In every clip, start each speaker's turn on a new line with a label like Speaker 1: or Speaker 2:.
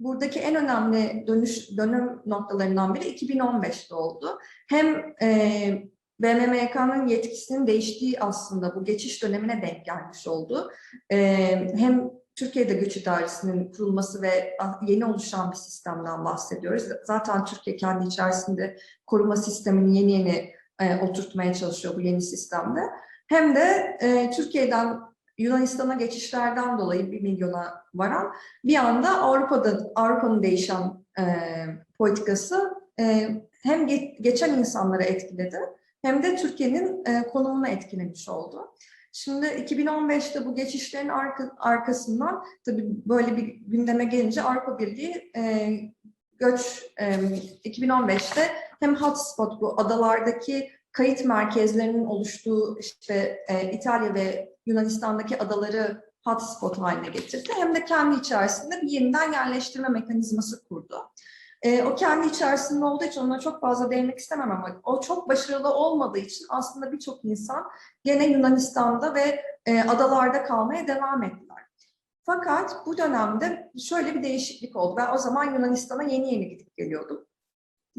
Speaker 1: buradaki en önemli dönüş dönüm noktalarından biri 2015'te oldu. Hem e, BMMK'nın yetkisinin değiştiği aslında bu geçiş dönemine denk gelmiş oldu. E, hem Türkiye'de göç idaresinin kurulması ve yeni oluşan bir sistemden bahsediyoruz. Zaten Türkiye kendi içerisinde koruma sistemini yeni yeni e, oturtmaya çalışıyor bu yeni sistemde. Hem de e, Türkiye'den Yunanistan'a geçişlerden dolayı bir milyona varan bir anda Avrupa'da Avrupa'nın değişen e, politikası e, hem ge- geçen insanları etkiledi hem de Türkiye'nin e, konumunu etkilemiş oldu. Şimdi 2015'te bu geçişlerin arka, arkasından tabii böyle bir gündeme gelince Avrupa Birliği e, göç e, 2015'te hem hotspot bu adalardaki kayıt merkezlerinin oluştuğu işte e, İtalya ve Yunanistan'daki adaları hotspot haline getirdi. Hem de kendi içerisinde bir yeniden yerleştirme mekanizması kurdu. E, o kendi içerisinde olduğu için ona çok fazla değinmek istemem ama o çok başarılı olmadığı için aslında birçok insan gene Yunanistan'da ve e, adalarda kalmaya devam ettiler. Fakat bu dönemde şöyle bir değişiklik oldu. Ben o zaman Yunanistan'a yeni yeni gidip geliyordum.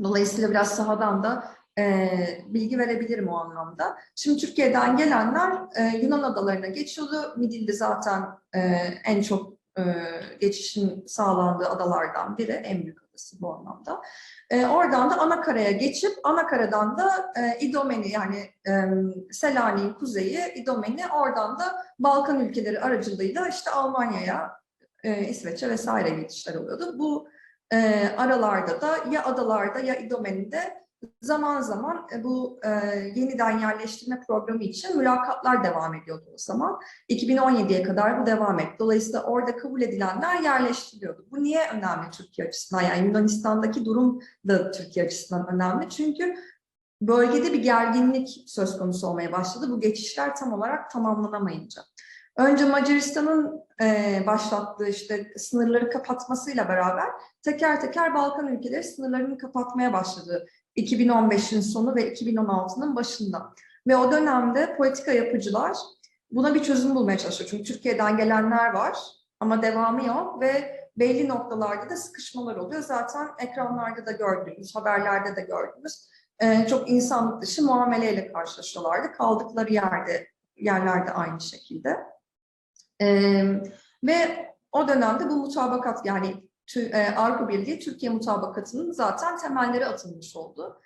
Speaker 1: Dolayısıyla biraz sahadan da e, bilgi verebilirim o anlamda. Şimdi Türkiye'den gelenler e, Yunan adalarına geçiyordu. Midilli zaten e, en çok e, geçişin sağlandığı adalardan biri, en büyük adası bu anlamda. E, oradan da Anakara'ya geçip Anakara'dan da e, İdomeni yani e, Selanik'in kuzeyi İdomeni oradan da Balkan ülkeleri aracılığıyla işte Almanya'ya, e, İsveç'e vesaire geçişler oluyordu. Bu e, aralarda da ya adalarda ya İdomeni'de zaman zaman e, bu e, yeniden yerleştirme programı için mülakatlar devam ediyordu o zaman. 2017'ye kadar bu devam etti. Dolayısıyla orada kabul edilenler yerleştiriliyordu. Bu niye önemli Türkiye açısından? Yani Yunanistan'daki durum da Türkiye açısından önemli. Çünkü bölgede bir gerginlik söz konusu olmaya başladı. Bu geçişler tam olarak tamamlanamayınca. Önce Macaristan'ın e, başlattığı işte sınırları kapatmasıyla beraber teker teker Balkan ülkeleri sınırlarını kapatmaya başladı 2015'in sonu ve 2016'nın başında. Ve o dönemde politika yapıcılar buna bir çözüm bulmaya çalışıyor. Çünkü Türkiye'den gelenler var ama devamı yok ve belli noktalarda da sıkışmalar oluyor. Zaten ekranlarda da gördüğümüz, haberlerde de gördüğümüz e, çok insanlık dışı muameleyle karşılaşıyorlardı. Kaldıkları yerde yerlerde aynı şekilde. E, ve o dönemde bu mutabakat yani Avrupa Birliği Türkiye mutabakatının zaten temelleri atılmış oldu.